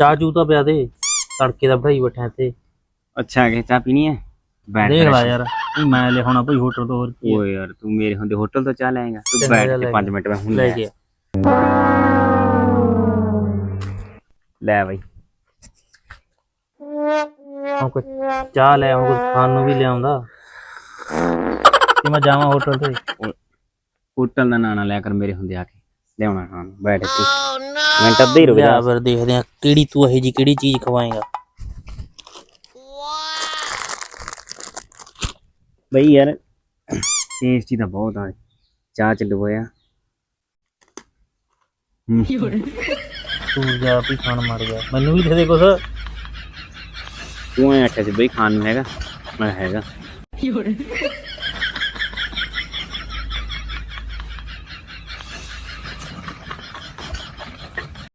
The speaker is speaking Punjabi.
ਚਾਹ ਚੂ ਤਾਂ ਪਿਆ ਦੇ ਤੜਕੇ ਦਾ ਬਿਠਾਈ ਬੈਠਾ ਇੱਥੇ। ਅੱਛਾ ਕਿ ਚਾਹ ਪੀਣੀ ਹੈ ਬੈਠ ਦੇਖ। ਲੈ ਯਾਰ ਵੀ ਮੈਂ ਲਿਆਉਣਾ ਭਾਈ ਹੋਟਲ ਤੋਂ ਹੋਰ ਕੀ ਹੈ। ਓਏ ਯਾਰ ਤੂੰ ਮੇਰੇ ਹੁੰਦੇ ਹੋਟਲ ਤੋਂ ਚਾਹ ਲੈਂਗਾ ਤੂੰ ਚੰਗਾ ਬੈਠ ਜਾ ਕੇ ਲੈ 5 ਮਿੰਟ ਮੈਂ ਹੁਣ ਲੈ ਲੈ ਕੇ ਆ। ਲੈ ਬਾਈ। ਹੁਣ ਕੋਈ ਚਾਹ ਲੈ ਹੁਣ ਕੋਈ ਖਾਣ ਨੂੰ ਵੀ ਲਿਆਉਂਦਾ। ਕਿ ਮੈਂ ਜਾਵਾਂ ਹੋਟਲ ਤੇ। ਹੋਟਲ ਦਾ ਨਾਂ ਨਾ ਲਿਆ ਕਰ ਮੇਰੇ ਹੁੰਦੇ ਆ ਕੇ। ਲਿਆਉਣਾ ਖਾਣ ਨੂੰ। ਬੈਠ ਇੱਥੇ ਮਿੰਟ ਅੱਧੇ ਹੀ ਰੁਕ ਜਾ। ਫਿਰ ਦੇਖਦੇ ਆ ਕਿਹੜੀ ਤੂੰ ਇਹ ਜੀ ਕਿਹੜੀ ਚੀਜ਼ ਖਵਾਏਗਾ? ਬਈ ਯਾਰ ਟੇਸਟੀ ਤਾਂ ਬਹੁਤ ਆ। ਚਾਹ ਚ ਡੁਬੋਇਆ। ਤੂੰ ਜਾ ਵੀ ਖਾਣ ਮਰ ਗਿਆ। ਮੈਨੂੰ ਵੀ ਦੇ ਦੇ ਕੁਛ। ਤੂੰ ਐ ਆਖਿਆ ਸੀ ਬਈ ਖਾਣ ਨੂੰ ਹੈਗਾ ਮੈਂ ਹੈਗਾ।